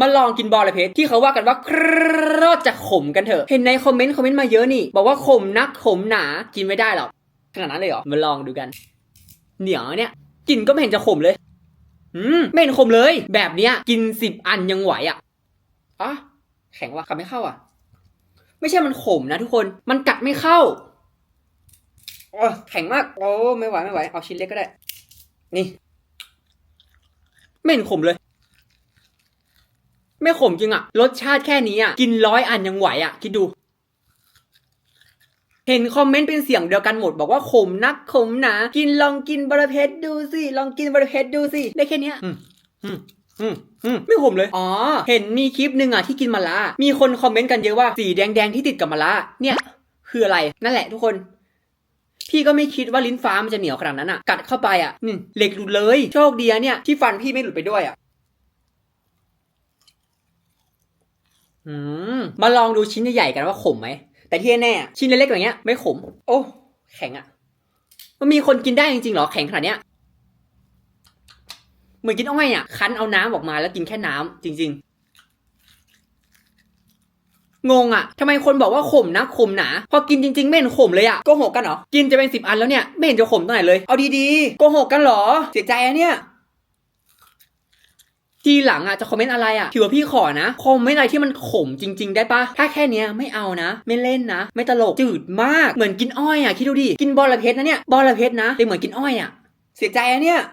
มาลองกินบอระเพ็ดที่เขาว่ากันว่าครอดจะขมกันเถอะ เห็นในคอมเมนต์คอมเมนต์มาเยอะนี่ บอกว่าขมนักขมหนา กินไม่ได้หรอกขนาดนั้นเลยเหรอ มาลองดูกัน เหนียวเนี่ยกินก็ไม่เห็นจะขมเลย อืมไม่เห็นขมเลย แบบเนี้ย กินสิบอันยังไหวอะอะแข็งว่ะกัดไม่เข้าอะ ไม่ใช่มันขมนะทุกคน มันกัดไม่เข้าโอ้แข็งมาก โอ้ไม่ไหวไม่ไหว เอาชิ้นเล็กก็ได้ นี่ ไม่เห็นขมเลย ไม่ขมจริงอะรสชาติแค่นี้อะกินร้อยอันยังไหวอะคิดดู เห็นคอมเมนต์เป็นเสียงเดียวกันหมด บอกว่าขมนักขมหนา กินลองกินบาราเพชรดูสิ ลองกินบาราเพชรดูสิ ได้แค่เนี้ยอืมอืมอืมอืมไม่ขมเลย อ๋อ เห็นมีคลิปหนึ่งอะที่กินมะระมีคนคอมเมนต์กันเยอะว่าสีแดงๆที่ติดกับมะระเนี่ย คืออะไร นั่นแหละทุกคน พี่ก็ไม่คิดว่าลิ้นฟ้ามันจะเหนียวขนาดนั้นอะ กัดเข้าไปอะนี่เหล็กหลุดเลย โชคดีนะเนี่ยที่ฟันพี่ไม่หลุดไปด้วยอะ อืมมาลองดูชิ้นใหญ่ๆกันว่าขมไหม แต่ที่แน่ๆชิ้นเล็กๆอย่างเงี้ยไม่ขม โอ้ แข็งอะมันมีคนกินได้จริงๆเหรอแข็งขนาดเนี้ยเหมือนกินอ้อยอะคั้นเอาน้ำออกมาแล้วกินแค่น้ำจริง ๆ งงอะทำไมคนบอกว่าขมนะขมหนาพอกินจริงๆ ไม่เห็นขมเลยอะโกหกกันเหรอกินจะเป็นสิบอันแล้วเนี่ยไม่เห็นจะขมตรงไหนเลย เอาดีๆโกหกกันเหรอเสียใจอะเนี่ย ทีหลังอะจะคอมเมนต์อะไรอะถือว่าพี่ขอนะคอมเมนต์อะไรที่มันขมจริง ๆ ได้ปะถ้าแค่เนี้ยไม่เอานะ ไม่เล่นนะ ไม่ตลกจืดมากเหมือนกินอ้อยอะคิดดูดิกินบอระเพชรนะเนี่ยบอระเพชรนะแต่เหมือนกินอ้อยอะเสียใจอะเนี่ย